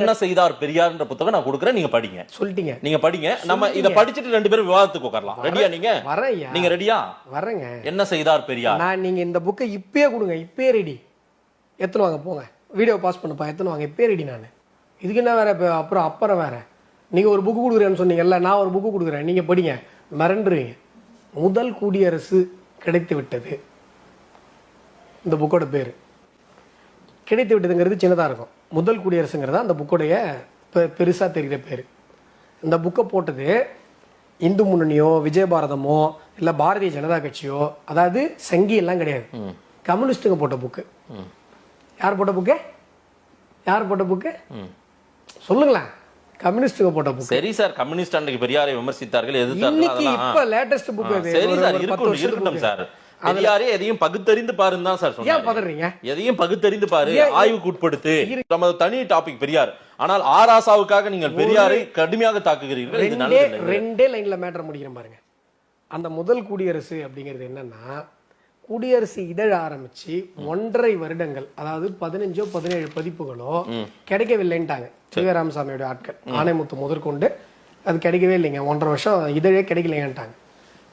என்ன செய்தார் பெரியார்ன்ற புத்தகம் நான் கொடுக்குறேன் நீங்க படிங்க. சொல்லிட்டீங்க. நீங்க படிங்க. நம்ம இத படிச்சுட்டு ரெண்டு பேரும் விவாதத்துக்கு உட்காரலாம். ரெடியா நீங்க? வரேன் நீங்க ரெடியா வரேங்க. என்ன செய்தார் பெரியார்? நான் நீங்க இந்த புக்கை இப்பயே கொடுங்க இப்பயே ரெடி எத்தனை வாங்க போங்க? வீடியோ பாஸ் பண்ணுப்பா எத்தனை வாங்க? இப்பயே ரெடி நான். இதுக்கு என்ன வேற? இப்போ அப்புறம் அப்புறம் வேற. நீங்க ஒரு புக்கு கொடுக்குறேன்னு சொன்னீங்கல்ல நான் ஒரு புக்கு கொடுக்குறேன். நீங்க படிங்க. மிரண்டுருவீங்க முதல் குடியரசு கிடைத்து விட்டது இந்த புக்கோட பேர். கிடைத்து விட்டதுங்கிறது சின்னதாக இருக்கும். முதல் குடியரசுங்கிறது அந்த புக்கோடைய பெருசாக தெரிகிற பேர். இந்த புக்கை போட்டது இந்து முன்னணியோ விஜயபாரதமோ இல்லை பாரதிய ஜனதா கட்சியோ அதாவது சங்கி எல்லாம் கிடையாது. கம்யூனிஸ்ட்டுங்க போட்ட புக்கு. ம். யார் போட்ட புக்கு? யார் போட்ட புக்கு? ம். சொல்லுங்களேன். கம்யூனிஸ்ட்டுங்க போட்ட புக்கு. சரி சார் கம்யூனிஸ்ட் அன்றைக்கு பெரியாரை விமர்சித்தார்கள் எதிர்த்தார்கள் இன்னைக்கு இப்ப லேட்டஸ்ட் புக் சரி சார் இருக்கட்டும் சார். பெரியாரே எதையும் பகுத்தறிந்து பாருன்னு தான் சார் ஏன் பதறீங்க? எதையும் பகுத்தறிந்து பாரு ஆய்வுக்கு உட்படுத்து நமது தனி டாபிக் பெரியார். ஆனால் ஆராசாவுக்காக நீங்கள் பெரியாரை கடுமையாக தாக்குகிறீர்கள் இது ரெண்டே லைன்ல மேட்டர் முடிக்கிறேன் பாருங்க. அந்த முதல் குடியரசு அப்படிங்கிறது என்னன்னா குடியரசு இதழ ஆரம்பிச்சு ஒன்றரை வருடங்கள் அதாவது பதினஞ்சோ பதினேழு பதிப்புகளோ கிடைக்கவில்லைன்ட்டாங்க. சிவ ராமசாமியோட ஆட்கள். ஆணைமுத்து முதற்கொண்டு அது கிடைக்கவே இல்லைங்க. ஒன்றரை வருஷம் இதழே கிடைக்கலைங்கன்ட்டாங்க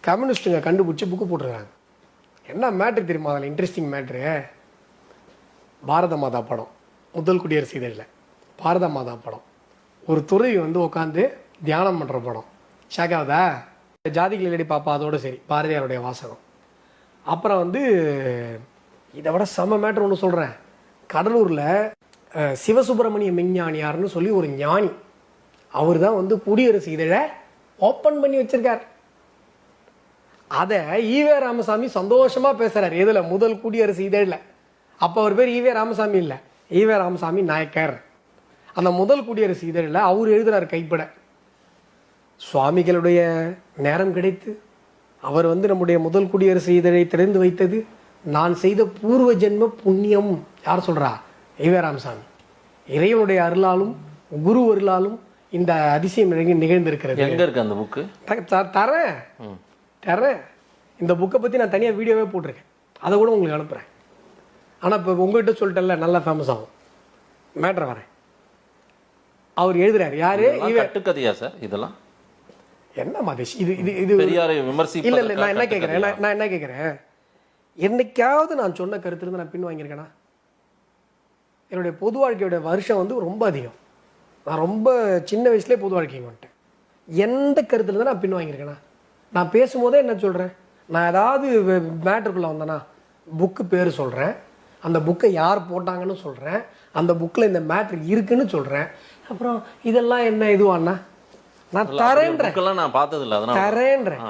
கம்யூனிஸ்ட்டுங்க கண்டுபிடிச்சி புக்கு போட்டிருக்காங்க என்ன மேட்ரு தெரியுமா? அதில் இன்ட்ரெஸ்டிங் மேட்ரு பாரத மாதா படம். முதல் குடியரசு இதழில். பாரத மாதா படம். ஒரு துறவி வந்து உட்காந்து தியானம் பண்ணுற படம். ஷாக்காவதா ஜாதிகள் இல்லடி பாப்பா அதோட சரி. பாரதியாருடைய வாசகம். அப்புறம் வந்து இதை விட செம மேட்ரு ஒன்று சொல்கிறேன் கடலூரில் சிவசுப்பிரமணிய மெஞ்ஞானியார்னு சொல்லி ஒரு ஞானி. அவர் தான் வந்து குடியரசு இதழை ஓப்பன் பண்ணி வச்சிருக்கார். அதை ஈவே ராமசாமி சந்தோஷமா பேசுறாரு. எதுல? முதல் குடியரசு இதழில். அப்போ அவர் பேர் ஈவே ராமசாமி இல்லை. E V Ramasamy Naicker. அந்த முதல் குடியரசு இதழில் அவர் எழுதுறாரு கைப்பட. சுவாமிகளுடைய நேரம் கிடைத்து அவர் வந்து நம்முடைய முதல் குடியரசு இதழை திறந்து வைத்தது நான் செய்த பூர்வ ஜென்ம புண்ணியம். யார் சொல்றா? E V Ramasamy. இறைவனுடைய அருளாலும் குரு அருளாலும் இந்த அதிசயம் நிகழ்ந்து- நிகழ்ந்திருக்கிறது. எங்க இருக்கு அந்த புக்கு? தரேன். தரேன் இந்த புக்கை பற்றி நான் தனியாக வீடியோவே போட்டிருக்கேன். அதை கூட உங்களுக்கு அனுப்புகிறேன் ஆனால் இப்போ உங்ககிட்ட சொல்லிட்டேன்ல நல்லா ஃபேமஸ் ஆகும். மேட்ரு வரேன் அவர் எழுதுறாரு. யாரு? கட்டுக்கதையா சார் இதெல்லாம்? என்ன மதேஷ் இது இது இது பெரியாரை இல்ல இல்ல விமர்சிப்பதற்காக நான் என்ன கேட்குறேன்? நான் என்ன கேட்குறேன் என்னைக்காவது நான் சொன்ன கருத்துல இருந்து நான் பின் வாங்கியிருக்கேனா என்னுடைய பொது வாழ்க்கையோட வருஷம் வந்து ரொம்ப அதிகம். நான் ரொம்ப சின்ன வயசுலேயே பொது வாழ்க்கைக்கு வந்துட்டேன். எந்த கருத்துல இருந்து நான் பின் வாங்கியிருக்கேனா நான் பேசும்போதே என்ன சொல்கிறேன் நான் ஏதாவது மேட்டருக்குள்ளே வந்தேனா புக்கு பேர் சொல்கிறேன் அந்த புக்கை யார் போட்டாங்கன்னு சொல்கிறேன் அந்த புக்கில் இந்த மேட்ரு இருக்குன்னு சொல்கிறேன் அப்புறம் இதெல்லாம் என்ன இதுவாண்ணா நான் தரேன்றேன். நான் பார்த்தது இல்ல அதனால. தரேன்றேன்.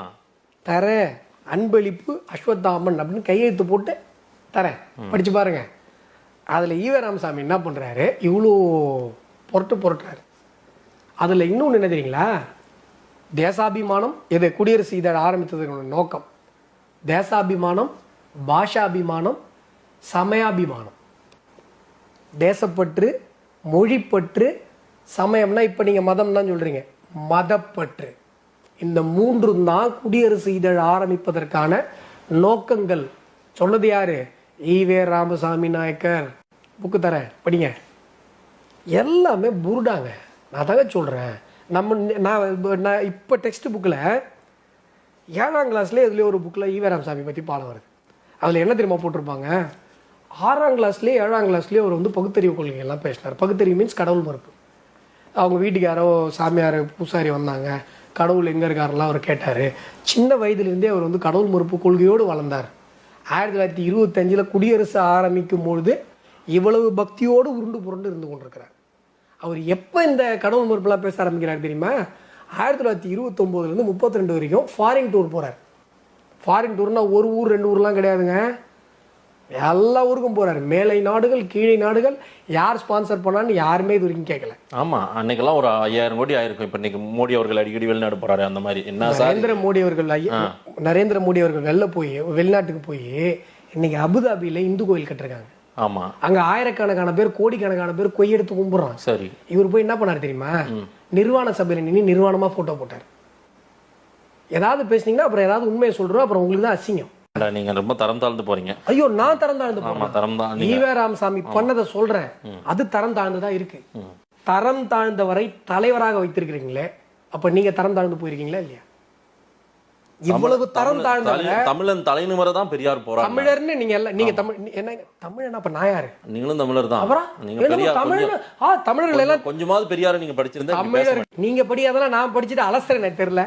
தரேன் அன்பளிப்பு அஸ்வத்தாமன் அப்படின்னு கையெழுத்து போட்டு தரேன். படிச்சு பாருங்க. அதுல ஈவ ராமசாமி என்ன பண்றாரு? இவ்வளோ புரட்டு புரட்டுறாரு அதுல இன்னொன்று என்ன தெரியுங்களா? தேசாபிமானம் இது குடியரசு இதழ ஆரம்பித்ததுக்கான நோக்கம். தேசாபிமானம் பாஷாபிமானம் சமயாபிமானம். தேசப்பற்று மொழிப்பற்று சமயம்னா இப்போ நீங்கள் மதம் தான் சொல்கிறீங்க மதப்பற்று. இந்த மூன்று தான் குடியரசு இதழ் ஆரம்பிப்பதற்கான நோக்கங்கள். சொன்னது யாரு? ஈவே ராமசாமி நாயக்கர். புக்கு தரேன் படிங்க. எல்லாமே புருடாங்க. நான் தாங்க சொல்கிறேன் நம்ம நான் நான் இப்போ டெக்ஸ்ட் புக்கில் ஏழாம் கிளாஸ்லேயே இதுலேயே ஒரு புக்கில் ஈவராமசாமி பற்றி பாடம் வருது. அதில் என்ன தெரியுமா போட்டிருப்பாங்க? ஆறாம் கிளாஸ்லேயே ஏழாம் கிளாஸ்லேயே அவர் வந்து பகுத்தறிவு கொள்கைகள்லாம் பேசினார். பகுத்தறிவு மீன்ஸ் கடவுள் மறுப்பு. அவங்க வீட்டுக்கு யாரோ சாமியார் பூசாரி வந்தாங்க. கடவுள் எங்கே இருக்காரெல்லாம் அவர் கேட்டார். சின்ன வயதுலேருந்தே அவர் வந்து கடவுள் மறுப்பு கொள்கையோடு வளர்ந்தார். ஆயிரத்தி தொள்ளாயிரத்தி இருபத்தஞ்சில் குடியரசு ஆரம்பிக்கும் பொழுது இவ்வளவு பக்தியோடு உருண்டு புரண்டு இருந்து கொண்டிருக்கிறார். அவர் எப்போ இந்த கடவுள் மறுப்புலாம் பேச ஆரம்பிக்கிறார் தெரியுமா? ஆயிரத்தி தொள்ளாயிரத்தி இருபத்தொம்போதுலேருந்து முப்பத்தி ரெண்டு வரைக்கும் ஃபாரின் டூர் போகிறார் ஃபாரின் டூர்னா ஒரு ஊர் ரெண்டு ஊர்லாம் கிடையாதுங்க. எல்லா ஊருக்கும் போறாரு. மேலை நாடுகள் கீழே நாடுகள் யார் ஸ்பான்சர் பண்ணான்னு யாருமே இது வரைக்கும் கேட்கல. ஆமா அன்னைக்கெல்லாம் ஒரு ஐயாயிரம் கோடி ஆயிருக்கும். இப்ப இன்னைக்கு மோடி அவர்கள் அடிக்கடி வெளிநாடு போறாரு அந்த மாதிரி. என்ன நரேந்திர மோடி அவர்கள் நரேந்திர மோடி அவர்கள் வெளில போய் வெளிநாட்டுக்கு போய் இன்னைக்கு அபுதாபியில இந்து கோயில் கட்டிருக்காங்க. ஆமா. அங்க ஆயிரக்கணக்கான பேர் கோடிக்கணக்கான பேர் கொய்யெடுத்து கும்பிடுறான் சரி. இவர் போய் என்ன பண்ணாரு தெரியுமா? நிர்வாண சபையில நின்று நிர்வாணமா போட்டோ போட்டார். ஏதாவது பேசுனீங்கன்னா அப்புறம் ஏதாவது உண்மையை சொல்றோம் அப்புறம் உங்களுக்கு தான் அசிங்கம். நீங்க ரொம்ப தரம் தாழ்ந்து போறீங்க. ஐயோ நான் தரம் தாழ்ந்து போறேன். தரம் தான். நீங்க ஈவே ராமசாமி பண்ணதை சொல்றேன். அது தரம் தாழ்ந்ததா இருக்கு. தரம் தாழ்ந்தவரை தலைவராக வைத்திருக்கிறீங்களே அப்ப நீங்க தரம் தாழ்ந்து போயிருக்கீங்களா இல்லையா? இவ்வளவு தரம் தலை- தமிழன் தலைநிமரை தான் பெரியார் போறாங்க. தமிழர்னு நீங்க எல்லாம் நீங்க தமிழ் என்ன தமிழ் அப்ப நான் யாரு? நீங்களும் தமிழர் தான். அப்புறம் நீங்க பெரியார் தமிழ் ஆ தமிழர்கள் எல்லாம் கொஞ்சம் கொஞ்சமாவது பெரியார நீங்க படிச்சிருந்தா தமிழர் நீங்க படி அதெல்லாம் நான் படிச்சுட்டு அலசுறேன் எனக்கு தெரியல.